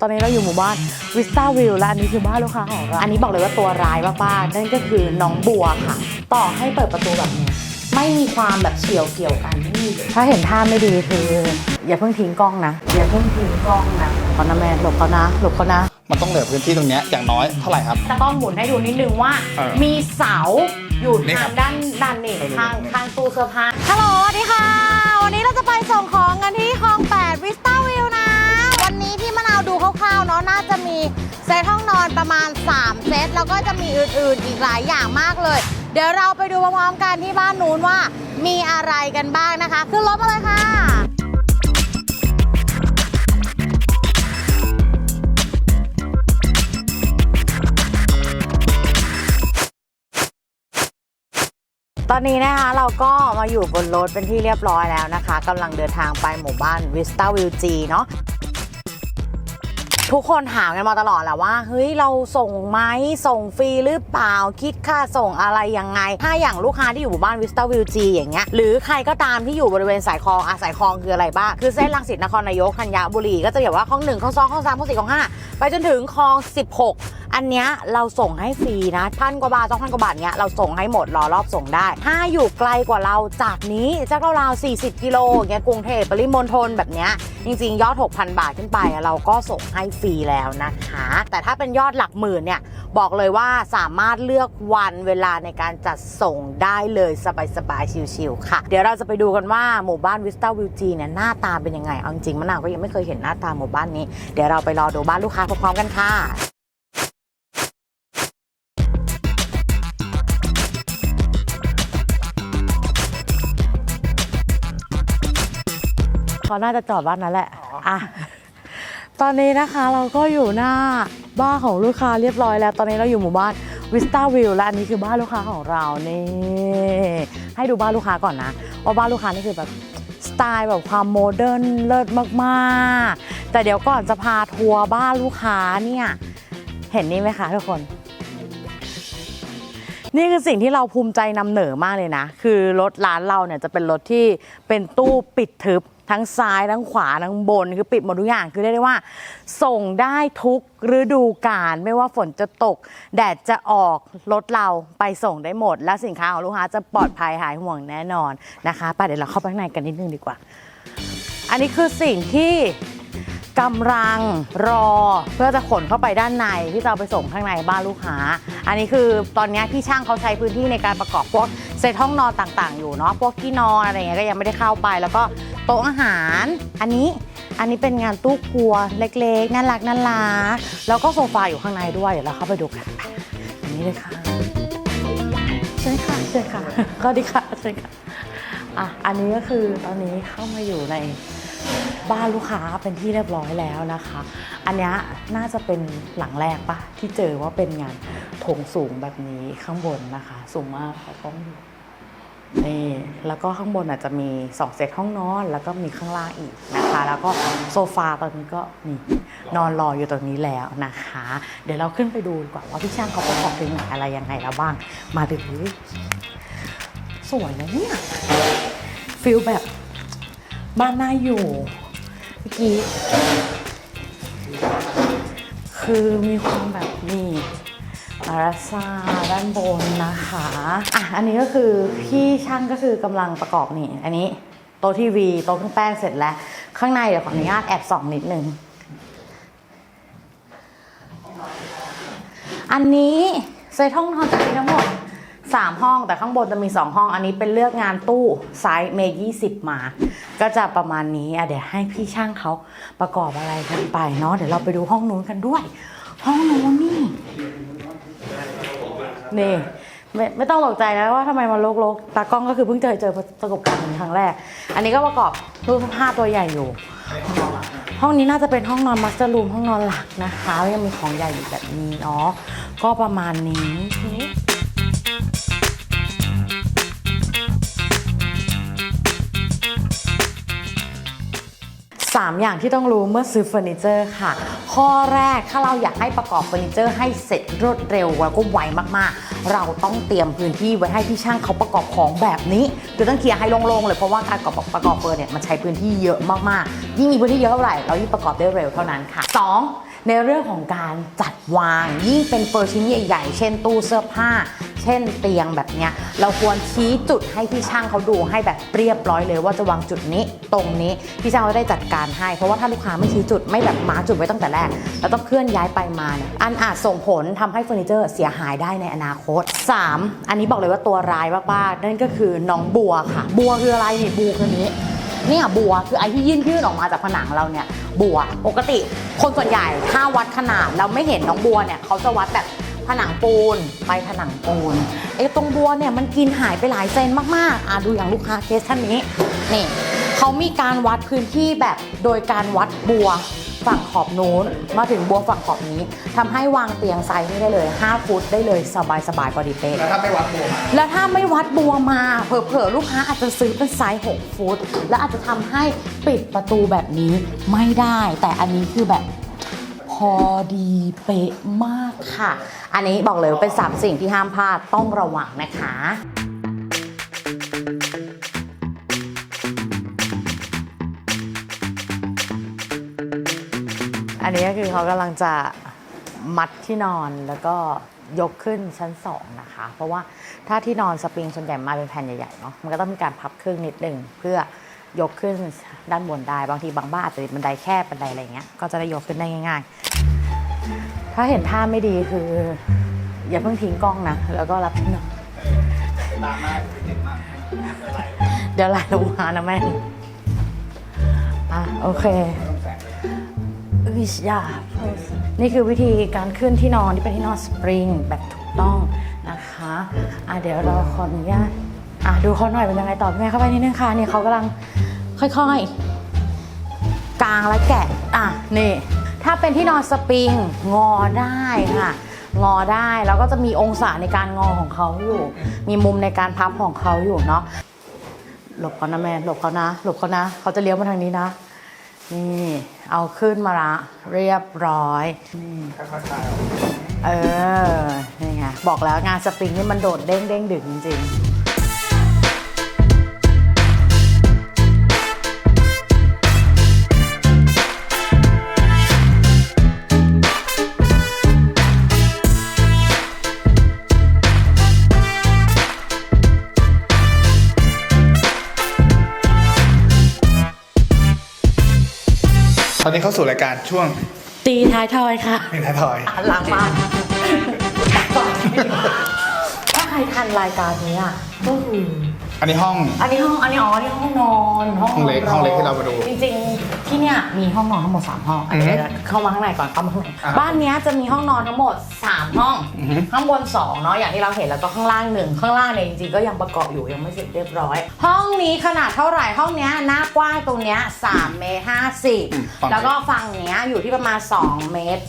ตอนนี้เราอยู่หมู่บ้านวิสตาวิวและอันนี้คือบ้านลูกค้าของเราอันนี้บอกเลยว่าตัวร้ายมากๆนั่นก็คือน้องบัวค่ะ ต่อให้เปิดประตูแบบนี้ ไม่มีความแบบเฉียวเกี่ยวกันที่ถ้าเห็นท่าไม่ดีคือ อย่าเพิ่งทิ้งกล้องนะอย่าเพิ่งทิ้งกล้องนะขอนะแม่หลบเขานะหลบเขานะ มันต้องเหลือพื้นที่ตรงเนี้ยอย่างน้อยเท่าไหร่ครับตะกล้องหมุนให้ดูนิดนึงว่า เออมีเสาอยู่นี่ครัทางบด้านด้านนี้เออข้างข้างตู้เสื้อผ้าฮัลโหลสวัสดีค่ะ วันนี้เราจะไปส่งของกันที่คลอ มีเซตห้องนอนประมาณ 3 เซต แล้วก็จะมีอื่นๆอีกหลายอย่างมากเลย เดี๋ยวเราไปดูพร้อมๆกันที่บ้านนู้นว่ามีอะไรกันบ้างนะคะขึ้นรถมาเลยค่ะ ตอนนี้นะคะเราก็มาอยู่บนรถเป็นที่เรียบร้อยแล้วนะคะกำลังเดินทางไปหมู่บ้านวิสตาวิวจีเนาะ ทุกคนถามกันมาตลอดแหละว่าเฮ้ยเราส่งไหมส่งฟรีหรือเปล่าคิดค่าส่งอะไรยังไง ถ้าอย่างลูกค้าที่อยู่หมู่บ้านวิสตาวิวจีอย่างเงี้ยหรือใครก็ตามที่อยู่บริเวณสายคลองอะสายคลองคืออะไรบ้างคือเส้นลังสิตนครนายกธัญบุรีก็จะแบบว่าคลองหนึ่งคลองสองคลองสามคลองสี่คลองห้าไปจนถึงคลอง 16อันเนี้ยเราส่งให้ฟรีนะพันกว่าบาทสองพันกว่าบาทเนี้ยเราส่งให้หมดรอรอบส่งได้ ถ้าอยู่ไกลกว่าเราจากนี้จากราวๆ40 กิโลอย่างเงี้ยกรุงเทพปริมณฑลแบบเนี้ยจริงๆ ยอด 6,000 บาทขึ้นไปอะเราก็ส่งให้ฟรีแล้วนะคะ แต่ถ้าเป็นยอดหลักหมื่นเนี่ย บอกเลยว่าสามารถเลือกวันเวลาในการจัดส่งได้เลยสบายๆชิวๆค่ะ เดี๋ยวเราจะไปดูกันว่าหมู่บ้านวิสตาวิวจีเนี่ยหน้าตาเป็นยังไง เอาจริงๆมะนาวก็ยังไม่เคยเห็นหน้าตาหมู่บ้านนี้ เดี๋ยวเราไปรอดูบ้านลูกค้าพร้อมๆกันค่ะเขาน่าจะจอดบ้านนั้นแหละอะ ตอนนี้นะคะเราก็อยู่หน้าบ้านของลูกค้าเรียบร้อยแล้ว ตอนนี้เราอยู่หมู่บ้านวิสตาวิวและอันนี้คือบ้านลูกค้าของเรานี่ให้ดูบ้านลูกค้าก่อนนะว่าบ้านลูกค้านี่คือแบบสไตล์แบบความโมเดิร์นเลิศมากๆ แต่เดี๋ยวก่อนจะพาทัวร์บ้านลูกค้าเนี่ยเห็นนี่ไหมคะทุกคน นี่คือสิ่งที่เราภูมิใจนำเหนอมากเลยนะ คือรถร้านเราเนี่ยจะเป็นรถที่เป็นตู้ปิดทึบ ทั้งซ้ายทั้งขวาทั้งบนคือปิดหมดทุกอย่างคือเรียกได้ว่า ส่งได้ทุกฤดูกาลไม่ว่าฝนจะตก แดดจะออกรถเราไปส่งได้หมด และสินค้าของลูกค้าจะปลอดภัยหายห่วงแน่นอนนะคะไปเดี๋ยวเราเข้าไปข้างในกันนิดนึงดีกว่า อันนี้คือสิ่งที่ กำลังรอเพื่อจะขนเข้าไปด้านในที่จะเอาไปส่งข้างในบ้านลูกค้า อันนี้คือตอนนี้พี่ช่างเขาใช้พื้นที่ในการประกอบพวกเซตห้องนอนต่างๆ อยู่เนาะพวกที่นอนอะไรเงี้ยก็ยังไม่ได้เข้าไป แล้วก็โต๊ะอาหาร อันนี้อันนี้เป็นงานตู้ครัวเล็กๆน่ารักน่ารักแล้วก็โซฟาอยู่ข้างในด้วยเดี๋ยวเราเข้าไปดูกันอันนี้เลยค่ะเชิญค่ะเชิญค่ะสวัสดีค่ะเชิญค่ะอะอันนี้ก็คือตอนนี้เข้ามาอยู่ใน บ้านลูกค้าเป็นที่เรียบร้อยแล้วนะคะ อันนี้น่าจะเป็นหลังแรกปะที่เจอว่าเป็นงานโถงสูงแบบนี้ข้างบนนะคะ สูงมากแล้วก็นี่แล้วก็ข้างบนอาจจะมีสองเซตห้องนอน แล้วก็มีข้างล่างอีกนะคะ แล้วก็โซฟาตอนนี้ก็นี่นอนรออยู่ตรงนี้แล้วนะคะ เดี๋ยวเราขึ้นไปดูดีกว่าว่าพี่ช่างเขาประกอบเพลงไหนอะไรยังไงแล้วบ้าง มาดูสวยนะเนี่ยฟิลแบบบ้านน่าอยู่ มื่อกี้ คือมีความแบบนี่มาราซาด้านบนนะคะ อะ อันนี้ก็คือพี่ช่างก็คือกำลังประกอบนี่ อันนี้โต๊ะทีวีโต๊ะเครื่องแป้งเสร็จแล้ว ข้างในเดี๋ยวขออนุญาตแอบส่องนิดนึง อันนี้เซตห้องนอนจะมีทั้งหมด 3 ห้องแต่ข้างบนจะมี 2 ห้องอันนี้เป็นเลือกงานตู้ไซส์เมยี่สิบมา ก็จะประมาณนี้อะเดี๋ยวให้พี่ช่างเขาประกอบอะไรกันไปเนาะเดี๋ยวเราไปดูห้องนู้นกันด้วย ห้องนู้นนี่นี่ไม่ไม่ต้องตกใจนะว่าทำไมมันโลกๆตากล้องก็คือเพิ่งเจอเจอประสบการณ์ครั้งแรก อันนี้ก็ประกอบรูปผ้าตัวใหญ่อยู่ ห้องนี้น่าจะเป็นห้องนอนมัสเตอร์รูมห้องนอนหลักนะคะยังมีของใหญ่อยู่แบบนี้เนาะก็ประมาณนี้ 3 อย่างที่ต้องรู้เมื่อซื้อเฟอร์นิเจอร์ค่ะ ข้อแรกถ้าเราอยากให้ประกอบเฟอร์นิเจอร์ให้เสร็จรวดเร็วแล้วก็ไวมากๆ เราต้องเตรียมพื้นที่ไว้ให้พี่ช่างเขาประกอบของแบบนี้คือต้องเคลียร์ให้โล่งๆเลยเพราะว่าการประกอบประกอบเฟอร์เนี่ยมันใช้พื้นที่เยอะมากๆ ยิ่งมีพื้นที่เยอะเท่าไหร่เรายิ่งประกอบได้เร็วเท่านั้นค่ะ 2 ในเรื่องของการจัดวาง ยิ่งเป็นเฟอร์ชิ้นใหญ่ ๆ เช่นตู้เสื้อผ้า เช่นเตียงแบบเนี้ยเราควรชี้จุดให้พี่ช่างเขาดูให้แบบเรียบร้อยเลย ว่าจะวางจุดนี้ตรงนี้พี่ช่างเขาได้จัดการให้ เพราะว่าถ้าลูกค้าไม่ชี้จุดไม่แบบมาร์จุดไว้ตั้งแต่แรก แล้วต้องเคลื่อนย้ายไปมาเนี่ยอันอาจส่งผลทำให้เฟอร์นิเจอร์เสียหายได้ในอนาคต 3. อันนี้บอกเลยว่าตัวร้ายมากๆนั่นก็คือน้องบัวค่ะ บัวคืออะไรนี่บัวคือนี้เนี่ยบัวคือไอ้ที่ยื่นยื่นออกมาจากผนังเราเนี่ย บัว ปกติคนส่วนใหญ่ถ้าวัดขนาดเราไม่เห็นน้องบัวเนี่ยเขาจะวัดแบบผนังปูนไปผนังปูนไอ้ตรงบัวเนี่ยมันกินหายไปหลายเซนมากๆอะดูอย่างลูกค้าเคสท่านนี้นี่เขามีการวัดพื้นที่แบบโดยการวัดบัว ฝั่งขอบนู้น มาถึงบัวฝั่งขอบนี้ทำให้วางเตียงไซส์นี้ได้เลย 5 ฟุตได้เลยสบายๆพอดีเป๊ะแล้วถ้าไม่วัดบัวมาแล้วถ้าไม่วัดบัวมาเผลอๆลูกค้าอาจจะซื้อเป็นไซส์6ฟุต แล้วอาจจะทำให้ปิดประตูแบบนี้ไม่ได้ แต่อันนี้คือแบบพอดีเป๊ะมากค่ะ อันนี้บอกเลยว่าเป็น3สิ่งที่ห้ามพลาดต้องระวังนะคะ อันนี้ก็คือเขากำลังจะมัดที่นอนแล้วก็ยกขึ้นชั้น2นะคะ เพราะว่าถ้าที่นอนสปริงส่วนใหญ่มาเป็นแผ่นใหญ่ๆเนาะมันก็ต้องมีการพับครึ่งนิดนึงเพื่อยกขึ้นด้านบนได้บางทีบางบ้านอาจจะบันไดแคบบันไดอะไรเงี้ยก็จะได้ยกขึ้นได้ง่าย ๆ ถ้าเห็นท่าไม่ดีคือ อย่าเพิ่งทิ้งกล้องนะแล้วก็รับที่นอนเด็กมากเดี๋ยวไหลลงมานะแม่อะโอเค วิชยานี่คือวิธีการขึ้นที่นอนที่เป็นที่นอนสปริงแบบถูกต้องนะคะอะเดี๋ยวเราขออนุญาตอะดูเขาหน่อยเป็นยังไงต่อพี่แม่เข้าไปนิดนึงค่ะนี่เขากำลังค่อยๆ กลางและแกะอะนี่ถ้าเป็นที่นอนสปริงงอได้ค่ะงอได้แล้วก็จะมีองศาในการงอของเขาอยู่ มีมุมในการพับของเขาอยู่เนาะหลบเขานะแม่หลบเขานะ หลบเขานะ เขาจะเลี้ยวมาทางนี้นะ นี่เอาขึ้นมาละเรียบร้อยนี่ค่อยๆคลายออกเออ นี่ไงบอกแล้วงานสปริงนี่มันโดดเด้งเด้งดึงจริงต นนี้เข้าสู่รายการช่วงๆตีท้ายทอยค่ะเพลงท้ายทอยอะหลังมาถ้าใครทันรายการนี้อะก็คืออันนี้ห้อง อันนี้ห้องอันนี้อ๋ออันนี้ห้องนอนห้องห้องเล็กห้องเล็กที่เรามาดู จริงๆ ที่เนี่ยมีห้องนอนทั้งหมด3ห้องอือฮึเดี๋ยวเข้ามาข้างในก่อนเข้ามาข้างในอ่าบ้านเนี้ยจะมีห้องนอนทั้งหมด 3 ห้อง อือฮึ ข้างบน2เนาะอย่างที่เราเห็นแล้วก็ข้างล่างหนึ่งข้างล่างเนี่ยจริงๆก็ยังประกอบอยู่ยังไม่เสร็จเรียบร้อย ห้องนี้ขนาดเท่าไหร่ห้องเนี้ยหน้ากว้างตรงเนี้ย3เมตรอืม50ฝั่งนี้แล้วก็ฝั่งเนี้ยอยู่ที่ประมาณ2เมตร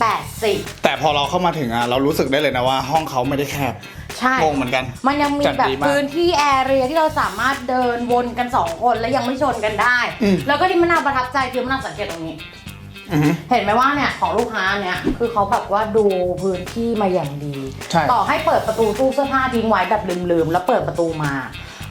80 แต่พอเราเข้ามาถึงอะเรารู้สึกได้เลยนะว่าห้องเขาไม่ได้แคบ ใช่งงเหมือนกัน มันยังมีจัดแบบดีมากพื้นที่แอเรียที่เราสามารถเดินวนกัน2คนแล้วยังไม่ชนกันได้ อืม แล้วก็ที่มันน่าประทับใจคือมันน่าสังเกตตรงนี้ อือฮึ เห็นไหมว่าเนี่ยของลูกค้าเนี่ยคือเขาแบบว่าดูพื้นที่มาอย่างดี ใช่ ต่อให้เปิดประตูตู้เสื้อผ้าทิ้งไว้แบบลืมๆ แล้วเปิดประตูมา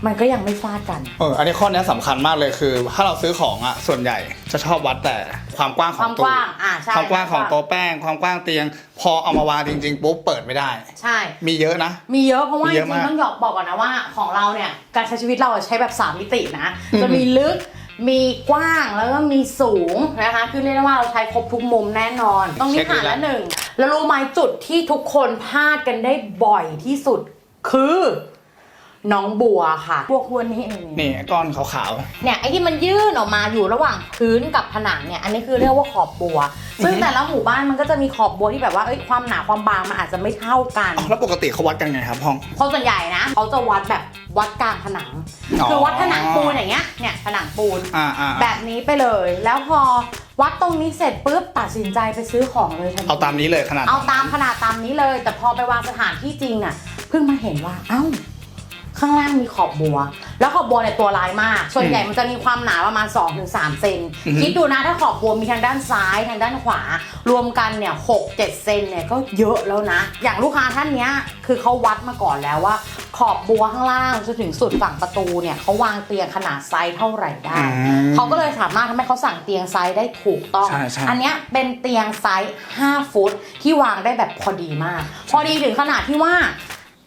มันก็ยังไม่ฟาดกัน เอออันนี้ข้อนี้สำคัญมากเลยคือ ถ้าเราซื้อของอะส่วนใหญ่จะชอบวัดแต่ ความกว้างขคอวางมตู้กว้างอ่าใช่ความกว้างของโต๊ะแป้ง ความกว้างเตียง พอเอามาวางจริงๆปุ๊บเปิดไม่ได้ ใช่ มีเยอะนะ มีเยอะเพราะว่ามีจเยอะริมางกๆต้องยอกบอกก่อนนะว่าของเราเนี่ยการใช้ชีวิตเราใช้แบบ3มิตินะอืม จะมีลึกมีกว้างแล้วก็มีสูงนะคะคือเรียกได้ว่าเราใช้ครบทุกมุมแน่นอน ต้องมีฐานละหนึ่งแล้วรู้ไหมจุดที่ทุกคนพลาดกันได้บ่อยที่สุดคือ น้องบัวค่ะบัวควรนี้เองนี่ก้อนขาวเนี่ยไอ้ที่มันยื่นออกมาอยู่ระหว่างพื้นกับผนังเนี่ยอันนี้คือเรียกว่าขอบบัว ซึ่งแต่ละหมู่บ้านมันก็จะมีขอบบัวที่แบบว่าเอ้ยความหนาความบางมันอาจจะไม่เท่ากัน ๆ แล้วปกติเขาวัดกันไงครับห้อง คนส่วนใหญ่นะเขาจะวัดแบบวัดกลางผนัง อ๋อ คือวัดผนังปูนอย่างเงี้ยเนี่ยผนังปูน อ่าอ่าแบบนี้ไปเลย แล้วพอวัดตรงนี้เสร็จปุ๊บตัดสินใจไปซื้อของเลยทันที เอาตามนี้เลยขนาด เอาตามขนาดตามนี้เลย แต่พอไปวางสถานที่จริงอะ เพิ่งมาเห็นว่า เอ้า ข้างล่างมีขอบบัว แล้วขอบบัวเนี่ยตัวลายมาก ส่วนใหญ่มันจะมีความหนาประมาณ 2-3 เซนอือฮึคิดดูนะถ้าขอบบัวมีทางด้านซ้ายทางด้านขวา รวมกันเนี่ย6 7เซนเนี่ยก็เยอะแล้วนะ อย่างลูกค้าท่านเนี้ยคือเขาวัดมาก่อนแล้วว่า ขอบบัวข้างล่างจนถึงสุดฝั่งประตูเนี่ยเขาวางเตียงขนาดไซส์เท่าไหร่ได้อืมเขาก็เลยสามารถทำให้เขาสั่งเตียงไซส์ได้ถูกต้องใช่ใช่อันเนี้ยเป็นเตียงไซส์5ฟุตที่วางได้แบบพอดีมาก พอดีถึงขนาดที่ว่า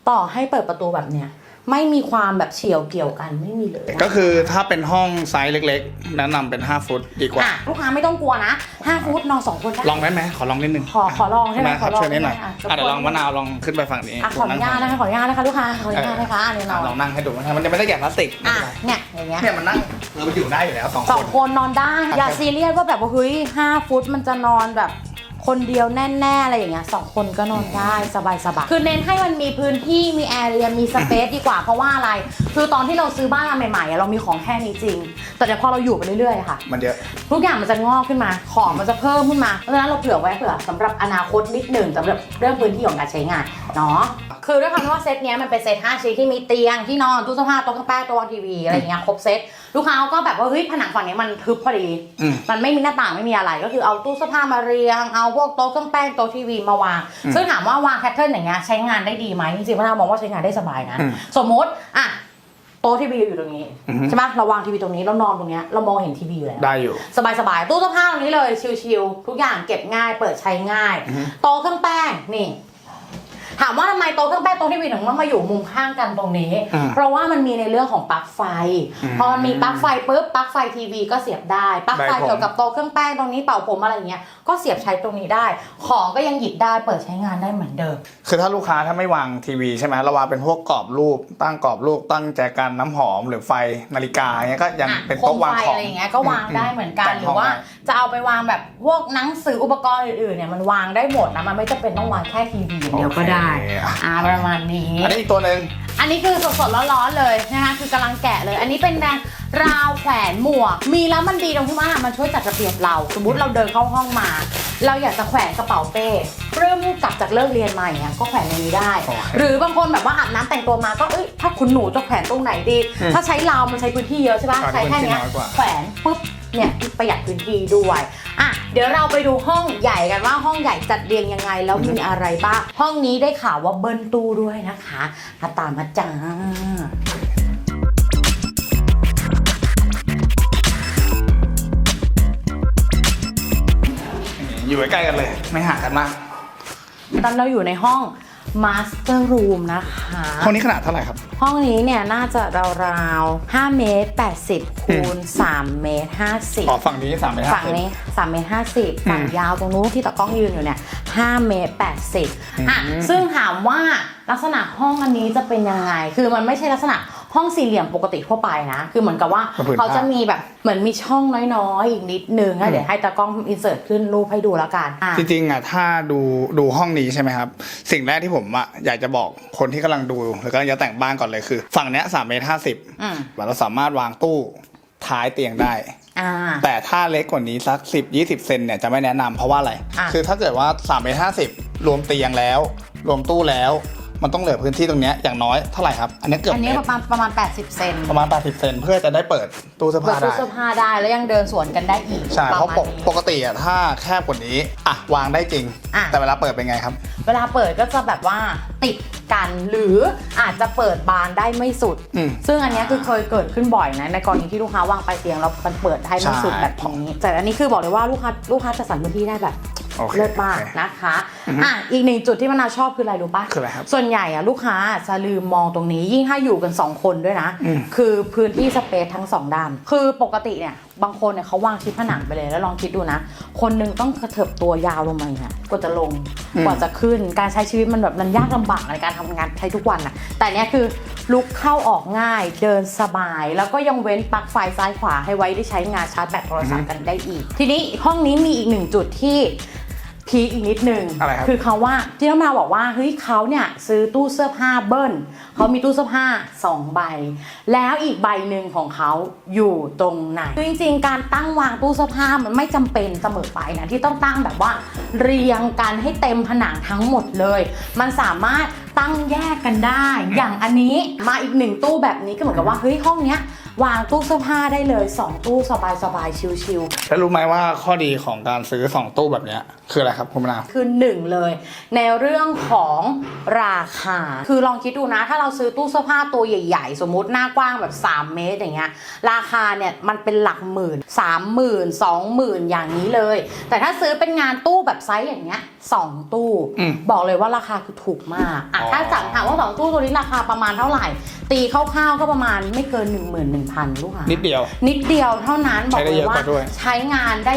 ต่อให้เปิดประตูแบบเนี้ย ไม่มีความแบบเฉียวเกี่ยวกันไม่มีเลยนะก็คือถ้าเป็นห้องไซส์เล็กๆ แนะนำเป็น 5 ฟุตดีกว่า อะลูกค้าไม่ต้องกลัวนะ5ฟุตนอนสองคนได้ ลองได้ไหมขอลองนิดนึงขอขอลองใช่ไหมมาครับขอลองช่วยนิดหน่อยได้ไหมอะ อะเดี๋ยวลองมะนาวลองขึ้นไปฝั่งนี้อะขออนุญาตนะคะขออนุญาตนะคะลูกค้าขออนุญาตนะคะอันนี้นอะอนลองนั่งให้ดูนะครับมันจะไม่ได้แกะพลาสติกอะเนี่ยอย่างเงี้ย เนี่ยมันนั่งเออมันอยู่ได้อยู่แล้วสองสคองนคนนอนได้ อย่าซีเรียสว่าแบบว่าเฮ้ยห้าฟุตมันจะนอนแบบ คนเดียวแน่ๆอะไรอย่างเงี้ยสองคนก็นอนได้สบายๆคือเน้นให้มันมีพื้นที่มีแอเรียมีสเปซดีกว่าเพราะว่าอะไร คือตอนที่เราซื้อบ้านมาใหม่ๆอะเรามีของแค่นี้จริง แต่เดี๋ยวพอเราอยู่ไปเรื่อยๆค่ะ มันเยอะ ทุกอย่างมันจะงอกขึ้นมา ของมันจะเพิ่มขึ้นมาเพราะฉะนั้นเราเผื่อไว้เผื่อสำหรับอนาคตนิดหนึ่งสำหรับเรื่องพื้นที่ของการใช้งานเนาะ คือด้วยความที่ว่าเซตเนี้ยมันเป็นเซต5ชิ้นที่มีเตียงที่นอนตู้เสื้อผ้าโต๊ะเครื่องแป้งโต๊ะวางทีวีอะไรอย่างเงี้ยครบเซตลูกค้าก็แบบว่าเฮ้ยผนังฝั่งนี้มันทึบพอดี อืม มันไม่มีหน้าต่างไม่มีอะไรก็คือเอาตู้เสื้อผ้ามาเรียง เอาพวกโต๊ะเครื่องแป้งโต๊ะทีวีมาวางอืมซึ่งถามว่าวางแพทเทิร์นอย่างเงี้ยใช้งานได้ดีไหมจริงๆพนักมองว่าใช้งานได้สบายนะ อืมสมมติอะโต๊ะทีวีอยู่ตรงนี้อือฮึ ใช่ปะเราวางทีวีตรงนี้เรานอนตรงเนี้ยเรามองเห็นทีวีอยู่แล้ว ได้อยู่ สบายๆ ตู้เสื้อผ้าตรงนี้เลยชิลๆทุกอย่างเก็บง่ายเปิดใช้ง่ายอือฮึโต๊ะเครื่องแป้งนี่ ถามว่าทำไมโต๊ะเครื่องแป้งโต๊ะทีวีถึงต้องมาอยู่มุมข้างกันตรงนี้อืมเพราะว่ามันมีในเรื่องของปลั๊กไฟ อืมพอมันมีปลั๊กไฟปุ๊บปลั๊กไฟทีวีก็เสียบได้ปลั๊กไฟได้ผม เกี่ยวกับโต๊ะเครื่องแป้งตรงนี้เป่าผมอะไรอย่างเงี้ยก็เสียบใช้ตรงนี้ได้ ของก็ยังหยิบได้เปิดใช้งานได้เหมือนเดิม คือถ้าลูกค้าถ้าไม่วางทีวีใช่ไหมเราวางเป็นพวกกรอบรูป ตั้งกรอบรูปตั้งแจกันน้ำหอมหรือไฟนาฬิกาเงี้ยก็ยังอะเป็นโต๊ะวางโคมไฟของ อะไรอย่างเงี้ยก็วางได้เหมือนกันแต่งหรือว่าห้งได้ จะเอาไปวางแบบพวกหนังสืออุปกรณ์อื่นๆเนี่ยมันวางได้หมดนะมันไม่จำเป็นต้องวางแค่ทีวีอย่างเดียวก็ได้โอเคอะอ่าประมาณนี้ อันนี้อีกตัวหนึ่งอันนี้คือสดๆร้อนๆเลยนะคะคือกำลังแกะเลย อันนี้เป็นแบรนด์ราวแขวนหมวก มีแล้วมันดีตรงที่ว่ามันช่วยจัดระเบียบเรา สมมติเราเดินเข้าห้องมา เราอยากจะแขวนกระเป๋าเป้เริ่มกลับจากเลิกเรียนมาอย่างเงี้ยก็แขวนในนี้ได้โอเคหรือบางคนแบบว่าอาบน้ำแต่งตัวมาก็เอ้ยถ้าคุณหนูจะแขวนตรงไหนดีอืมถ้าใช้ราวมันใช้พื้นที่เยอะใช่ปะอ่าใช้แค่เนี้ยพื้นที่น้อยกว่าแขวนปุ๊บ เนี่ยประหยัดพื้นที่ด้วยอะเดี๋ยวเราไปดูห้องใหญ่กันว่าห้องใหญ่จัดเรียงยังไง แล้วมีอะไรบ้างห้องนี้ได้ข่าวว่าเบิ้ลตู้ด้วยนะคะมาตามมาจ้าอยู่ใกล้ๆกันเลย ไม่ห่างกันมาก ตอนเราอยู่ในห้อง Master Room นะคะ ห้องนี้ขนาดเท่าไหร่ครับ ห้องนี้เนี่ยน่าจะราวๆ5เมตร80คูณ3เมตรอ๋อ50ฝั่งนี้สามเมตรห้าฝั่งสิบ นี้3เมตร50ฝั่งอืมยาวตรงนู้นที่ตะกล้องยืนอยู่เนี่ย5เมตร80อะอืมซึ่งถามว่าลักษณะห้องอันนี้จะเป็นยังไง คือมันไม่ใช่ลักษณะ ห้องสี่เหลี่ยมปกติทั่วไปนะ คือเหมือนกับว่าเป็นผืนเขาจะผ้ามีแบบเหมือนมีช่องน้อยๆอีกนิดนึงอะเดี๋ยวให้ตากล้องอินเสิร์ตขึ้นรูปให้ดูแล้วกันอะจริงๆอะถ้าดูดูห้องนี้ใช่ไหมครับ สิ่งแรกที่ผมอะอยากจะบอกคนที่กำลังดูหรือกำลังจะแต่งบ้านก่อนเลยคือ ฝั่งเนี้ยสามเมตรห้าสิบอืมเราสามารถวางตู้ท้ายเตียงได้อ่าแต่ถ้าเล็กกว่านี้สัก10 20 เซนเนี่ยจะไม่แนะนำเพราะว่าอะไรอะคือถ้าเกิดว่า3เมตร50รวมเตียงแล้ว รวมตู้แล้ว มันต้องเหลือพื้นที่ตรงเนี้ยอย่างน้อยเท่าไหร่ครับ อันนี้เกือบอันเมนี้ตปรระมาณประมาณ 80 เซนประมาณ 80 เซนเพื่อจะได้เปิดตู้เสื้อเปิดผ้าตู้ได้ เสื้อผ้าได้แล้วยังเดินสวนกันได้อีกใช่ เพราะปปมกณนี้ ปกติอะถ้าแคบกว่านี้อะวางได้จริง อะ แต่เวลาเปิดเป็นไงครับ เวลาเปิดก็จะแบบว่าติดกันหรืออาจจะเปิดบานได้ไม่สุด อืม ซึ่งอันเนี้ยคือเคยเกิดขึ้นบ่อยนะในกรณีที่ลูกค้าวางไปลายเตียงแล้วมันเปิดได้ไม่สุดใช่แบบนี้แต่อันนี้คือบอกเลยว่าลูกค้าลูกค้าจะสั่นพื้นที่ได้แบบ โอเคเลิศมากโอเคนะคะอือฮึอะอีกหนึ่งจุดที่มะนาวชอบคืออะไรรู้ปะคืออะไรครับส่วนใหญ่อะลูกค้าจะลืมมองตรงนี้ยิ่งถ้าอยู่กัน 2 คนด้วยนะ อืม คือพื้นที่สเปซทั้งสองด้าน คือปกติเนี่ย บางคนเนี่ยเขาวางชิดผนังไปเลยแล้วลองคิดดูนะ คนหนึงต้องกระเถิบตัวยาวลงมาเนี่ยกว่าจะลงอืมกว่าจะขึ้นการใช้ชีวิตมันแบบมันยากลำบากในการทำงานใช้ทุกวันอะแต่เนี้ยคือลุกเข้าออกง่ายเดินสบาย แล้วก็ยังเว้นปลั๊กไฟซ้ายขวาให้ไว้ได้ใช้งานชาร์จแบตโทรศัพท์กันได้อีก ทีนี้ห้องนี้มีอีกหนึ่งจุดที่ พีคอีกนิดนึงอะไรครับ คือเขาว่าที่น้องมาบอกว่าเฮ้ยเขาเนี่ยซื้อตู้เสื้อผ้าเบิ้ลเขามีตู้เสื้อผ้าสองใบ แล้วอีกใบหนึ่งของเขาอยู่ตรงไหนคือจริงๆ การตั้งวางตู้เสื้อผ้ามันไม่จำเป็นเสมอไปนะที่ต้องตั้งแบบว่าเรียงกันให้เต็มผนังทั้งหมดเลย มันสามารถตั้งแยกกันได้ อย่างอันนี้มาอีกหนึ่งตู้แบบนี้ก็เหมือนกับว่าเฮ้ยห้องเนี้ย วางตู้เสื้อผ้าได้เลย 2 ตู้สบายๆชิลๆแล้วรู้ไหมว่าข้อดีของการซื้อ 2 ตู้แบบเนี้ยคืออะไรครับคุณมะนาวคือหนึ่งเลย ในเรื่องของราคา คือลองคิดดูนะ ถ้าเราซื้อตู้เสื้อผ้าตัวใหญ่ๆ สมมุติหน้ากว้างแบบ 3 เมตรอย่างเงี้ยราคาเนี่ยมันเป็นหลักหมื่น 3 0,000 20,000อย่างนี้เลย แต่ถ้าซื้อเป็นงานตู้แบบไซส์อย่างเงี้ยสองตู้อืมบอกเลยว่าราคาคือถูกมากอะอ๋อถ้าสั่งถามว่าสองตู้ตัวนี้ราคาประมาณเท่าไหร่ ตีคร่าวๆก็ประมาณไม่เกิน11,000ลูกค้านิดเดียว นิดเดียวเท่านั้นบอกใช้ได้เลยเยอะว่ากว่าด้วยใช้งานได้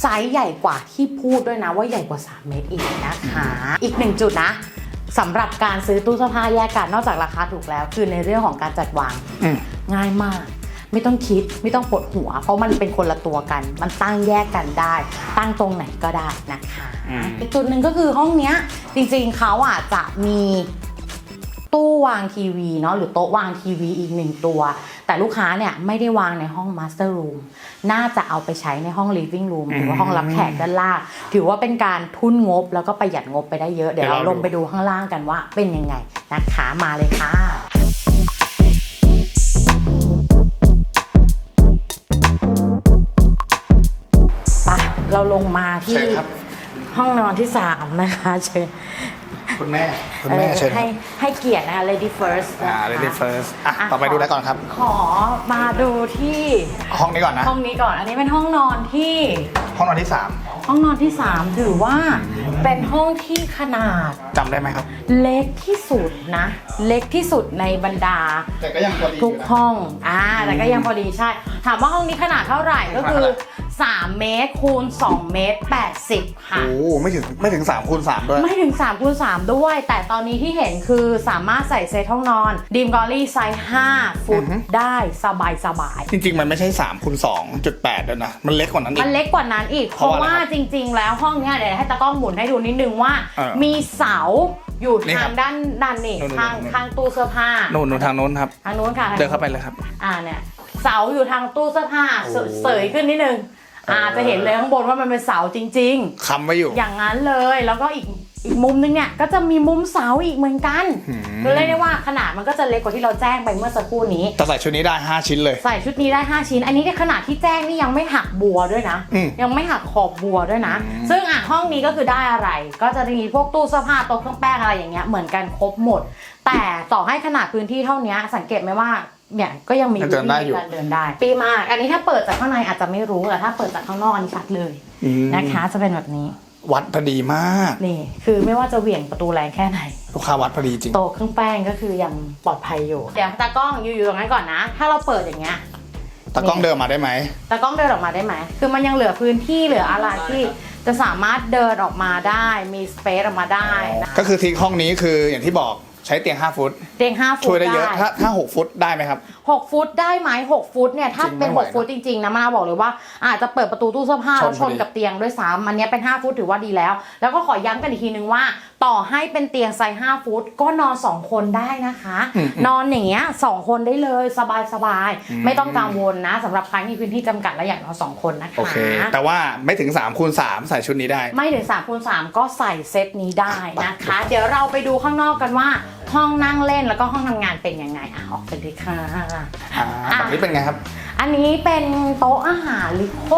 ไซส์ใหญ่กว่าที่พูดด้วยนะว่าใหญ่กว่า 3 เมตรอีกนะคะ อีกหนึ่งจุดนะสำหรับการซื้อตู้เสื้อผ้าแยกกันนอกจากราคาถูกแล้ว คือในเรื่องของการจัดวางอืมง่ายมาก ไม่ต้องคิดไม่ต้องปวดหัว เพราะมันเป็นคนละตัวกัน มันตั้งแยกกันได้ ตั้งตรงไหนก็ได้นะคะอืมอีกจุดหนึ่งก็คือห้องเนี้ย จริงๆเขาอะจะมีตู้วางทีวีเนาะหรือโต๊ะวางทีวีอีกหนึ่งตัว แต่ลูกค้าเนี่ยไม่ได้วางในห้องมาสเตอร์รูมน่าจะเอาไปใช้ในห้อง living room หรือว่าห้องรับแขกด้านล่าง ถือว่าเป็นการทุนงบแล้วก็ประหยัดงบไปได้เยอะ เดี๋ยวเราลงไปดูข้างล่างกันว่าเป็นยังไงนะคะมาเลยค่ะไปเราลงมาที่เชิญครับห้องนอนที่สามนะคะเชิญ คุณแม่ คุณแม่เออเชิญคให้รับให้เกียรตินะคะ lady first อ่า นะคะ lady first อะต่อไปดูอะไรก่อนครับ ขอมาดูที่ห้องนี้ก่อนนะ ห้องนี้ก่อน อันนี้เป็นห้องนอนที่ ห้องนอนที่ห้องนอนที่ 3 ถือว่าเป็นห้องที่ขนาด3จำได้ไหมครับ เล็กที่สุดนะ เล็กที่สุดในบรรดา แต่ก็ยังพอดีทุกห้อง อ่า แต่ก็ยังพอดีใช่ ถามว่าห้องนี้ขนาดเท่าไหร่ก็คือ 3 เมตรคูณ 2 เมตร 80 ค่ะ โอ้ไม่ถึงไม่ถึง3คูณ3ด้วย ไม่ถึง3คูณ3ด้วย แต่ตอนนี้ที่เห็นคือสามารถใส่เซตห้องนอน ดีมกอรี่ไซส์ 5 ฟุตอือฮึได้สบายสบายจริง ๆ มันไม่ใช่3คูณ2.8ด้วยนะ มันเล็กกว่านั้นอีมันกเล็กกว่านั้นอีก เพเพราะราะว่าว่าอะไรครับจริง ๆ แล้วห้องเนี้ยเดี๋ยวให้ตากล้องหมุนให้ดูนิดนึงว่าเออมีเสาอยู่นี่ครัทางบด้านด้านนี่นู่นๆๆทางข้างตู้เสื้อผ้านู่นนู่นทางโน้นครับ ทางนู้นค่ะ เดินเข้าไปเลยครับ อ่าเนี่ยเสาอยู่ทางตู้เสื้อผ้าเสโอ้เสยขึ้นนิดนึง อ่าเออจะเห็นเลยข้างบนว่ามันเป็นเสาจริง ๆค้ำไว้อยู่ อย่างนั้นเลยแล้วก็อีกอีกมุมนึงเนี่ยก็จะมีมุมเสาอีกเหมือนกันหืมคือเรียกได้ว่าขนาดมันก็จะเล็กกว่าที่เราแจ้งไปเมื่อสักครู่นี้ แต่ใส่ชุดนี้ได้ 5 ชิ้นเลย ใส่ชุดนี้ได้ 5 ชิ้น อันนี้ในขนาดที่แจ้งนี่ยังไม่หักบัวด้วยนะ อืมยังไม่หักขอบบัวด้วยนะ อืม ซึ่งอะห้องนี้ก็คือได้อะไร ก็จะมีพวกตู้เสื้อผ้าโต๊ะเครื่องแป้งอะไรอย่างเงี้ยเหมือนกันครบหมด แต่ต่อให้ขนาดพื้นที่เท่านี้สังเกตไหมว่า เนี่ยก็ยังมียังเดินได้อยู่พื้ที่ในการเดินได้ ปีมาก อันนี้ถ้าเปิดจากข้างในอาจจะไม่รู้แต่ถ้าเปิดจากข้างนอกอันนี้ชัดเลยอืมนะคะ จะเป็นแบบนี้วัดพอดีมากนี่คือไม่ว่าจะเหวี่ยงประตูแรงแค่ไหน ลูกค้าวัดพอดีจริง โตะเครื่องแป้งก็คือยังปลอดภัยอยู่ เดี๋ยวตากล้องอยู่อยู่ตรงนั้นก่อนนะ ถ้าเราเปิดอย่างเงี้ย ตากล้องเดินมาได้ไหม ตากล้องเดินออกมาได้ไหม คือมันยังเหลือพื้นที่เหลืออะไรที่จะสามารถเดินออกมาได้ มีสเปซออกมาได้นะ ก็คือทิ้งห้องนี้คืออย่างที่บอก ใช้เตียง 5 ฟุต เตียง5ฟุช่วยตได้เยอะได้ถ้าถ้า 6 ฟุตได้ไหมครับ 6 ฟุตได้ไหม6 ฟุตเนี่ยถ้าจริงเป็น ไม่ไหว6 ฟุตจริงๆนะมะนาวบอกเลยว่า อาจจะเปิดประตูตู้เสื้อผ้าชนแล้วชนพอดี กับเตียงด้วยซ้ำอันเนี้ยเป็น 5 ฟุตถือว่าดีแล้ว แล้วก็ขอย้ำกันอีกทีนึงว่า ต่อให้เป็นเตียงไซส์5ฟุต ก็นอน 2 คนได้นะคะอืมนอนอย่างเงี้ยสองคนได้เลยสบายสบายๆอืมไม่ต้องกังวลนะสำหรับใครที่มีพื้นที่จำกัดและอยากนอนสองคนนะคะ โอเค แต่ว่าไม่ถึง3คูณ3ใส่ชุดนี้ได้ ไม่ถึง3คูณ3ก็ใส่เซตนี้ได้นะคะ เดี๋ยวเราไปดูข้างนอกกันว่า ห้องนั่งเล่นแล้วก็ห้องทำงานเป็นยังไงอะออกกันเลยค่ะ อ่าแบบนี้เป็นไงครับ อันนี้เป็นโต๊ะอาหารลิโค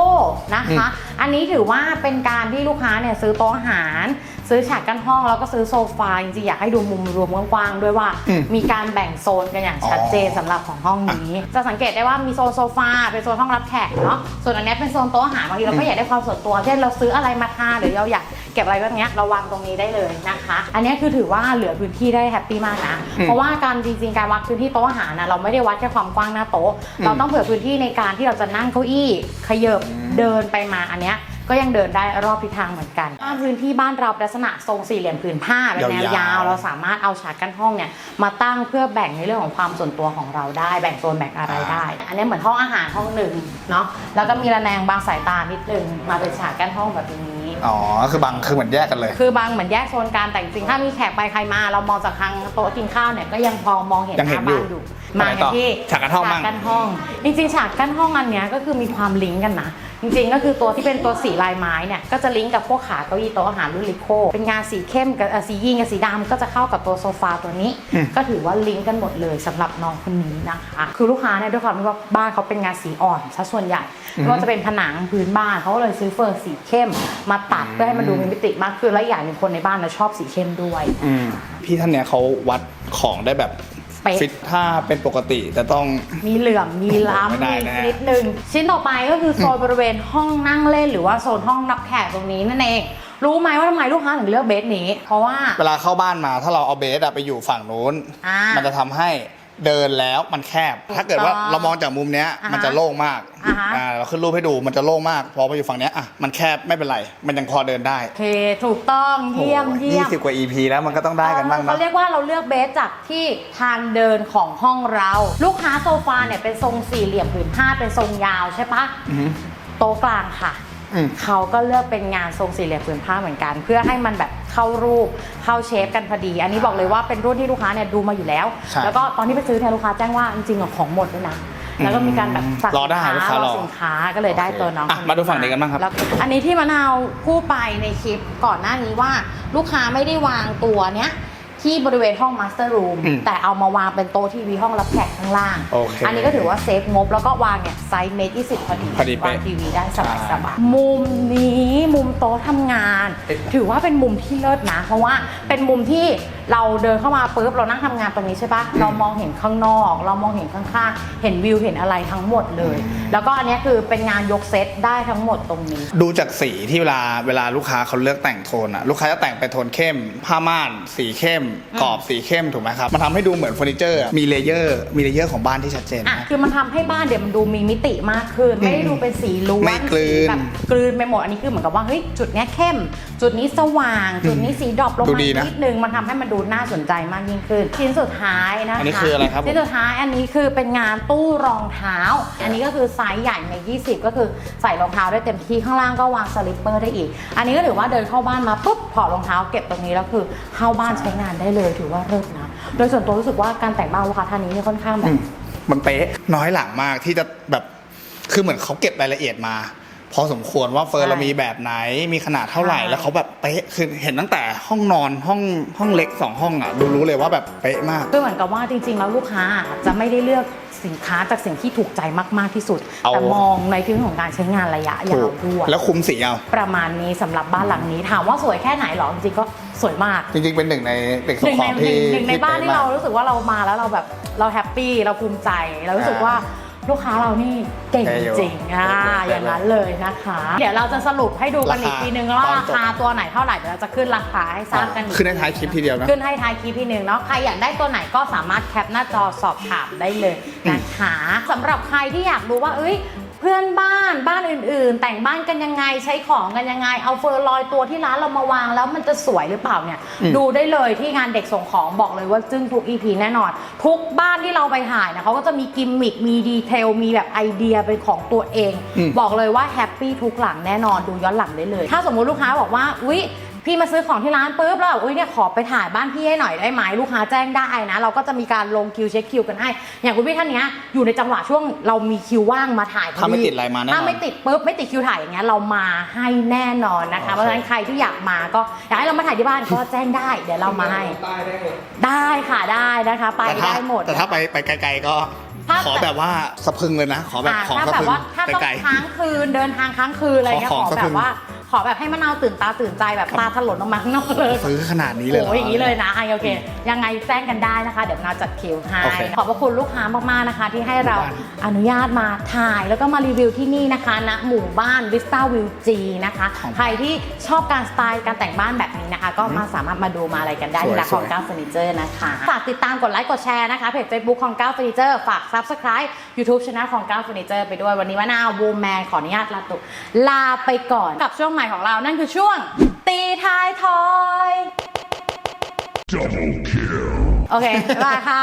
นะคะ อันนี้ถือว่าเป็นการที่ลูกค้าเนี่ยซื้อโต๊ะอาหาร ซื้อฉากกั้นห้องแล้วก็ซื้อโซฟาจริงๆอยากให้ดูมุมรวมกว้างๆด้วยว่า อืมมีการแบ่งโซนกันอย่างชัดเจนสำหรับของห้องนี้ จะสังเกตได้ว่ามีโซนโซฟาเป็นโซนห้องรับแขกเนาะส่วนอันเนี้ยเป็นโซนโต๊ะอาหารบางทีเราก็อยากได้ความส่วนตัวเช่นเราซื้ออะไรมาทานหรือเราอยากเก็บอะไรแบบเนี้ยเราวางตรงนี้ได้เลยนะคะ อันเนี้ยคือถือว่าเหลือพื้นที่ได้แฮปปี้มากนะอืมเพราะว่าการจริงๆการวัดพื้นที่โต๊ะอาหารนะเราไม่ได้วัดแค่ความกว้างหน้าโต๊ะ เราต้องเผื่อพื้นที่ในการที่เราจะนั่งเก้าอี้ขยบเดินไปมาอันเนี้ย ก็ยังเดินได้รอบทิศทางเหมือนกันถ้าพื้นที่บ้านเราเป็นลักษณะทรงสี่เหลี่ยมผืนผ้าเป็นแนวยาวยาวๆเราสามารถเอาฉากกั้นห้องเนี่ยมาตั้งเพื่อแบ่งในเรื่องของความส่วนตัวของเราได้ แบ่งโซนแบ่งอะไรได้ อันนี้เหมือนห้องอาหารห้องหนึ่งเนาะแล้วก็มีระแนงบางสายตานิดนึงมาเป็นฉากกั้นห้องแบบนี้อ๋อ คือบางคือเหมือนแยกกันเลย คือบางเหมือนแยกโซนการแต่จริงๆถ้ามีแขกไปใครมา เรามองจากทางโต๊ะกินข้าวเนี่ยก็ยังพอมองเห็นยังหเห็น้านอยู่บ้านอยู่ไปไหน มากันต่อที่ฉากกั้นห้องบ้างฉกั้นห้อง จริงๆ ฉากกั้นห้องอันเนี้ยก็คือมีความลิงก์กันนะ จริงๆ ก็คือตัวที่เป็นตัวสีลายไม้เนี่ย ก็จะลิงก์กับพวกขาเก้าอี้โต๊ะอาหารรุ่นลิโค เป็นงานสีเข้มกับเอ่อสียีนกับสีดำก็จะเข้ากับตัวโซฟาตัวนี้ก็ถือว่าลิงก์กันหมดเลยสำหรับน้องคนนี้นะคะ คือลูกค้าเนี่ยด้วยความที่ว่าบ้านเขาเป็นงานสีอ่อนซะส่วนใหญ่ไม่ว่าจะเป็นผนังพื้นบ้านเขาก็เลยซื้อเฟอร์นสีเข้ม มาตัดเพื่อให้มันดูมีมิติมากขึ้นและอีกอย่างหนึ่งคนในบ้านนะชอบสีเข้มด้วย อืมพี่ท่านเนี้ยเขาวัดของได้แบบ เป๊ะ ฟิตถ้าเป็นปกติแต่ต้อง มีเหลื่อม มีล้ำไม่ได้มีแน่นิดนึง ชิ้นต่อไปก็คือโซนบริเวณห้องนั่งเล่น หรือว่าโซนห้องรับแขกตรงนี้นั่นเอง รู้ไหมว่าทำไมลูกค้าถึงเลือกเบสนี้ เพราะว่า เวลาเข้าบ้านมาถ้าเราเอาเบสอะไปอยู่ฝั่งนู้น อ่ามั มันจะทำให้ เดินแล้วมันแคบ ถ้าเกิดว่าถูกต้องเรามองจากมุมเนี้ยอ่าฮะมันจะโล่งมากอ่าฮะ อ่าเราขึ้นรูปให้ดูมันจะโล่งมาก พอไปอยู่ฝั่งเนี้ยอะมันแคบไม่เป็นไร มันยังพอเดินได้โอเค ถูกต้องเยี่ยมโอ้โหเยี่ยมสิบกว่า EP แล้วมันก็ต้องได้กันบ้างเขานะเรียกว่าเราเลือกเบสจากที่ทางเดินของห้องเรา ลูกค้าโซฟาเนี่ยเป็นทรงสี่เหลี่ยมผืนผ้าเป็นทรงยาวใช่ปะอือฮึ โต๊ะกลางค่ะอืม เขาก็เลือกเป็นงานทรงสี่เหลี่ยมผืนผ้าเหมือนกัน เพื่อให้มันแบบเข้ารูปเข้าเชฟกันพอดี อันนี้บอกเลยว่าเป็นรุ่นที่ลูกค้าเนี่ยดูมาอยู่แล้วใช่แล้วก็ตอนที่ไปซื้อเนี่ยลูกค้าแจ้งว่าจริงๆอะของหมดด้วยนะแล้วก็มีการแบบสั่งรอได้สินลูกค้าค้ารรออสินค้าก็เลยได้โอเคตัวน้องอะคมาดูฝั่งนี้กันบ้างครับแล้วอันนี้ที่มะนาวพูดไปในคลิปก่อนหน้านี้ว่า ลูกค้าไม่ได้วางตัวเนี้ย ที่บริเวณห้องมาสเตอร์รูมอืมแต่เอามาวางเป็นโต๊ะทีวีห้องรับแขกข้างล่าง โอเคอันนี้ก็ถือว่าเซฟงบแล้วก็วางเนี่ยไซส์เมตรยี่สิบพอดีพอดีวาเป๊ะงทีวีได้สบายสบายมุมนี้มุมโต๊ะทำงาน เอ๊ะ ถือว่าเป็นมุมที่เลิศนะ เพราะว่าเป็นมุมที่ เราเดินเข้ามาปุ๊บเรานั่งทำงานตรงนี้ใช่ปะเรามองเห็นข้างนอก เรามองเห็นข้างๆเห็นวิวเห็นอะไรทั้งหมดเลย แล้วก็อันเนี้ยคือเป็นงานยกเซตได้ทั้งหมดตรงนี้ ดูจากสีที่เวลาเวลาลูกค้าเขาเลือกแต่งโทนอะลูกค้าจะแต่งเป็นโทนเข้ม ผ้าม่าน สีเข้มกรอบสีเข้มถูกไหมครับมันทำให้ดูเหมือนเฟอร์นิเจอร์อะมีเลเยอร์มีเลเยอร์ของบ้านที่ชัดเจนอะนะคือมันทำให้บ้านเดี๋ยวมันดูมีมิติมากขึ้น ไม่ได้ดูเป็นสีล้วนไม่กลืนสีแบบกลืนไปหมดอันนี้คือเหมือนกับว่าเฮ้ยจุดเนี้ยเข้ม จุดนี้สว่าง จุดนี้สีดรอปลงดูมาดีนะนิดนึงมันทำให้มันดูน่าสนใจมากยิ่งขึ้น ชิ้นสุดท้ายนะคะอันนี้คืออะไรครับผมชิ้นสุดท้ายอันนี้คือเป็นงานตู้รองเท้า อันนี้ก็คือไซส์ใหญ่ใน 20 ก็คือใส่รองเท้าได้เต็มที่ข้างล่างก็วางสลิปเปอร์ได้อีก อันนี้ก็ถือว่าเดินเข้าบ้านมาปุ๊บถอดรองเท้าเก็บตรงนี้แล้วคือเข้าบ้านใช้งานได้เลยถือว่าเลิศนะ โดยส่วนตัวรู้สึกว่าการแต่งบ้านลูกค้าท่านนี้เนี่ยค่อนข้างแบอืบ มมันเป๊ะน้อยหลังมากที่จะแบบคือเหมือนเขาเก็บรายละเอียดมา พอสมควรว่าเฟิร์นใช่เรามีแบบไหนมีขนาดเท่าไหร่ใช่แล้วเขาแบบเป๊ะคือเห็นตั้งแต่ห้องนอนห้องห้องเล็กสองห้องอะดูรู้เลยว่าแบบเป๊ะมากคือเหมือนกับว่าจริง ๆ แล้วลูกค้าจะไม่ได้เลือกสินค้าจากสิ่งที่ถูกใจมากๆที่สุด เอา แต่มองในเรื่องของการใช้งานระยะยาวด้วยแล้วคุมสีเอา ประมาณนี้สำหรับบ้านหลังนี้ถามว่าสวยแค่ไหนหรอจริงๆก็สวยมาก จริงๆ เป็นหนึ่งในเด็กหส่งนึ่งขในองหนึ่ที่งหนึ่งในบ้านที่ป๊ะเรามกรู้สึกว่าเรามาแล้วเราแบบเราแฮปปี้เราภูมิใจเรารู้สึกว่า ลูกค้าเรานี่เก่งเท่อยู่จริงๆอ่าเท่เลยอย่างนั้นเลยนะคะ เดี๋ยวเราจะสรุปให้ดูกันอีกราคาทีนึงว่าตอนราจบคาตัวไหนเท่าไหร่เดี๋ยวเราจะขึ้นราคาให้ทราบกันอีกขึ้นในท้ายคลิปทีเดียวนะขึ้นให้ท้ายคลิปพี่หนึ่งเนาะใครอยากได้ตัวไหนก็สามารถแคปหน้าจอสอบถามได้เลยนะคะสำหรับใครที่อยากรู้ว่าเอ้ย เพื่อนบ้านบ้านอื่นๆ แต่งบ้านกันยังไงใช้ของกันยังไง เอาเฟอร์ลอยตัวที่ร้านเรามาวาง แล้วมันจะสวยหรือเปล่าเนี่ยอืมดูได้เลยที่งานเด็กส่งของบอกเลยว่าจึ้งทุก EP แน่นอน ทุกบ้านที่เราไปถ่ายนะเขาก็จะมีกิมมิคมีดีเทลมีแบบไอเดียเป็นของตัวเองอืมบอกเลยว่าแฮปปี้ทุกหลังแน่นอนดูย้อนหลังได้เลย ถ้าสมมุติลูกค้าบอกว่าอุ๊ย พี่มาซื้อของที่ร้านปุ๊บแล้วแบบอุ้ยเนี่ยขอไปถ่ายบ้านพี่ให้หน่อยได้ไหมลูกค้าแจ้งได้นะ เราก็จะมีการลงคิวเช็คคิวกันให้ อย่างคุณพี่ท่านเนี้ยอยู่ในจังหวะช่วงเรามีคิวว่างมาถ่ายพอถ้าไม่ติดอะไรมาแน่นอน ถ้าไม่ติดปุ๊บไม่ติดคิวถ่ายอย่างเงี้ยเรามาให้แน่นอนนะคะโอเคเพราะฉะนั้นใครที่อยากมาก็อยากให้เรามาถ่ายที่บ้านก็แจ้งได้ เดี๋ยวเรามาให้ได้ค่ะได้นะคะ ไปแต่ถ้าได้หมด แต่ถ้าไปไปไกลๆก็ ถ้า ขอแบบว่าสะพรึงเลยนะ ขอแบบอ่าของถ้าสะแบพรึบงว่าถ้าต้องไกล ค้างคืนเดินทางค้างคืนอะไรเงี้ยขขออของแบบว่า ขอแบบให้มะนาวตื่นตาตื่นใจแบบตาถลนออกมาข้างนอกเลยๆซื้อขนาดนี้เลยเหรโอ้ยอย่างนี้เลยนะอะโอเค ยังไงแจ้งกันได้นะคะ เดี๋ยวเราจัดคิวให้โอเคขอบพระคุณลูกค้ามากๆนะคะ ที่ให้เราบ้านอนุญาตมาถ่ายแล้วก็มารีวิวที่นี่นะคะณหมู่บ้านวิสตาวิวจีนะคะของใครที่ชอบการสไตล์การแต่งบ้านแบบนี้นะคะ ก็มาสามารถมาดูมาอะไรกันได้สวยที่ร้านของสวยก้าวเฟอร์นิเจอร์นะคะฝากติดตามกดไลค์กดแชร์นะคะเพจ Facebook ของก้าวเฟอร์นิเจอร์ฝาก Subscribe YouTube Channel ของก้าวเฟอร์นิเจอร์ไปด้วยวันนี้ว่าหน้าวูแมนขออนุญาตลาตุลาไปก่อนกับช่วงใหม่ของเรานั่นคือช่วง ตีท้ายทอย Double kill. โอเคบ๊ายบา